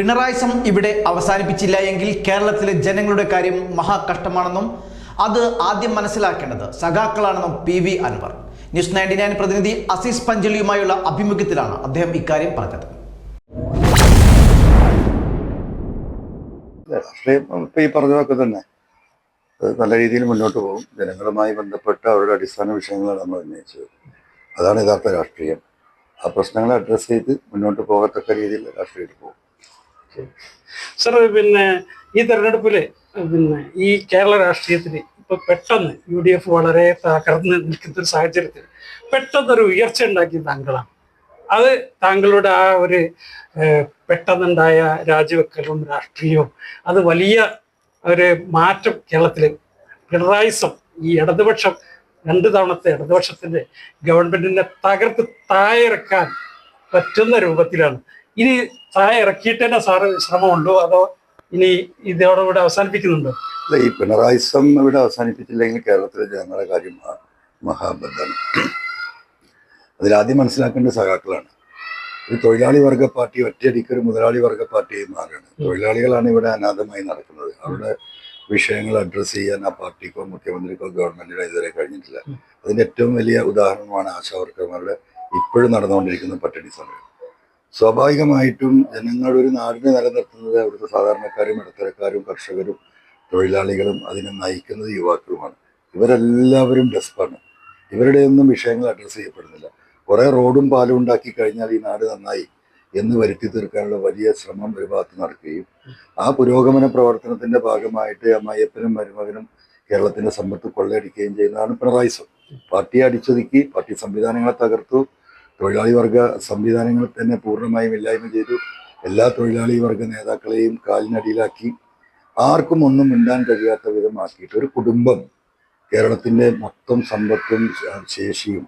പിണറായിസം ഇവിടെ അവസാനിപ്പിച്ചില്ല എങ്കിൽ കേരളത്തിലെ ജനങ്ങളുടെ കാര്യം മഹാകഷ്ടമാണെന്നും അത് ആദ്യം മനസ്സിലാക്കേണ്ടത് സഖാക്കളാണെന്നും P V Anvar. News ninety nine പ്രതിനിധി അസീസ് പഞ്ചലിയുമായുള്ള അഭിമുഖ്യത്തിലാണ് അദ്ദേഹം ഇക്കാര്യം പറഞ്ഞത്. ഈ പറഞ്ഞതൊക്കെ തന്നെ. നല്ല രീതിയിൽ മുന്നോട്ട് പോകും. ജനങ്ങളുമായി ബന്ധപ്പെട്ട അവരുടെ അടിസ്ഥാന വിഷയങ്ങളാണ് നമ്മൾ ഉന്നയിച്ചത്. അതാണ് യഥാർത്ഥ രാഷ്ട്രീയം. ആ പ്രശ്നങ്ങളെ അഡ്രസ്സ് ചെയ്ത് മുന്നോട്ട് പോകത്തക്ക രീതിയിൽ രാഷ്ട്രീയത്തിൽ പോകും. സർ പിന്നെ ഈ തെരഞ്ഞെടുപ്പിൽ പിന്നെ ഈ കേരള രാഷ്ട്രീയത്തിൽ ഇപ്പൊ പെട്ടെന്ന് യു ഡി എഫ് വളരെ തകർന്ന് നിൽക്കുന്ന ഒരു സാഹചര്യത്തിൽ പെട്ടെന്നൊരു ഉയർച്ച ഉണ്ടാക്കിയ താങ്കളാണ്. അത് താങ്കളുടെ ആ ഒരു പെട്ടെന്നുണ്ടായ രാജിവെക്കലും രാഷ്ട്രീയവും അത് വലിയ ഒരു മാറ്റം കേരളത്തിൽ പിണറായിസം ഈ ഇടതുപക്ഷം രണ്ട് തവണത്തെ ഇടതുപക്ഷത്തിന്റെ ഗവൺമെന്റിനെ തകർത്ത് താഴെ ഇറക്കാൻ പറ്റുന്ന രൂപത്തിലാണ് ഇനി താഴെ ഇറക്കിയിട്ട് തന്നെ സാറ് ശ്രമമുണ്ടോ? അതോ ഇനി ഇതോടുകൂടെ അവസാനിപ്പിക്കുന്നുണ്ടോ? അല്ല ഈ പിണറായിസം ഇവിടെ അവസാനിപ്പിച്ചില്ലെങ്കിൽ കേരളത്തിലെ ജനങ്ങളുടെ കാര്യം മഹാ- മഹാബദ്ധാണ് അതിലാദ്യം മനസ്സിലാക്കേണ്ട സഖാക്കളാണ്. ഒരു തൊഴിലാളി വർഗ പാർട്ടി ഒറ്റയടിക്ക് ഒരു മുതലാളി വർഗ പാർട്ടിയായി മാറുകയാണ്. തൊഴിലാളികളാണ് ഇവിടെ അനാഥമായി നടക്കുന്നത്. അവരുടെ വിഷയങ്ങൾ അഡ്രസ്സ് ചെയ്യാൻ ആ പാർട്ടിക്കോ മുഖ്യമന്ത്രിക്കോ ഗവൺമെന്റിനോ ഇതുവരെ കഴിഞ്ഞിട്ടില്ല. അതിന്റെ ഏറ്റവും വലിയ ഉദാഹരണമാണ് ആശാവർക്കർമാരുടെ ഇപ്പോഴും നടന്നുകൊണ്ടിരിക്കുന്ന പട്ടിണി സമരം. സ്വാഭാവികമായിട്ടും ജനങ്ങൾ ഒരു നാടിനെ നിലനിർത്തുന്നത് അവിടുത്തെ സാധാരണക്കാരും ഇടത്തരക്കാരും കർഷകരും തൊഴിലാളികളും അതിനെ നയിക്കുന്നത് യുവാക്കളുമാണ്. ഇവരെല്ലാവരും ഡെസ്പാണ്. ഇവരുടെയൊന്നും വിഷയങ്ങൾ അഡ്രസ്സ് ചെയ്യപ്പെടുന്നില്ല. കുറേ റോഡും പാലും ഉണ്ടാക്കി കഴിഞ്ഞാൽ ഈ നാട് നന്നായി എന്ന് വരുത്തി തീർക്കാനുള്ള വലിയ ശ്രമം ഒരു ഭാഗത്ത് നടക്കുകയും ആ പുരോഗമന പ്രവർത്തനത്തിന്റെ ഭാഗമായിട്ട് അമ്മയപ്പനും മരുമകനും കേരളത്തിന്റെ സമ്പത്ത് കൊള്ളയടിക്കുകയും ചെയ്യുന്നതാണ് പിണറായി പാർട്ടിയെ അടിച്ചൊതുക്കി പാർട്ടി സംവിധാനങ്ങളെ തകർത്തു തൊഴിലാളി വർഗ സംവിധാനങ്ങൾ തന്നെ പൂർണമായും ഇല്ലായ്മ ചെയ്തു. എല്ലാ തൊഴിലാളി വർഗ നേതാക്കളെയും കാലിനടിയിലാക്കി. ആർക്കും ഒന്നും മിണ്ടാൻ കഴിയാത്ത വിധമാക്കിയിട്ട് ഒരു കുടുംബം കേരളത്തിന്റെ മൊത്തം സമ്പത്തും ശേഷിയും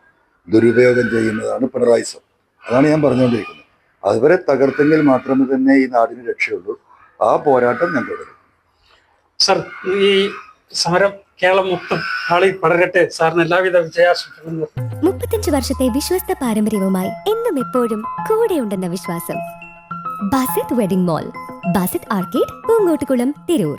ദുരുപയോഗം ചെയ്യുന്നതാണ് പിണറായി പിണറായിസം അതാണ് ഞാൻ പറഞ്ഞുകൊണ്ടിരിക്കുന്നത്. അതുവരെ തകർത്തെങ്കിൽ മാത്രമേ തന്നെ ഈ നാടിന് രക്ഷയുള്ളൂ. ആ പോരാട്ടം ഞാൻ തുടരും. സർ ഈ സമരം കേരളം മൊത്തം ആളി പടരട്ടെ സാറിന് എല്ലാവിധ വിജയാശംസകളും. മുപ്പത്തഞ്ച് വർഷത്തെ വിശ്വസ്ത പാരമ്പര്യവുമായി എന്നും എപ്പോഴും കൂടെയുണ്ടെന്ന വിശ്വാസം Basith wedding mall Basith arcade Poongottukulam Tirur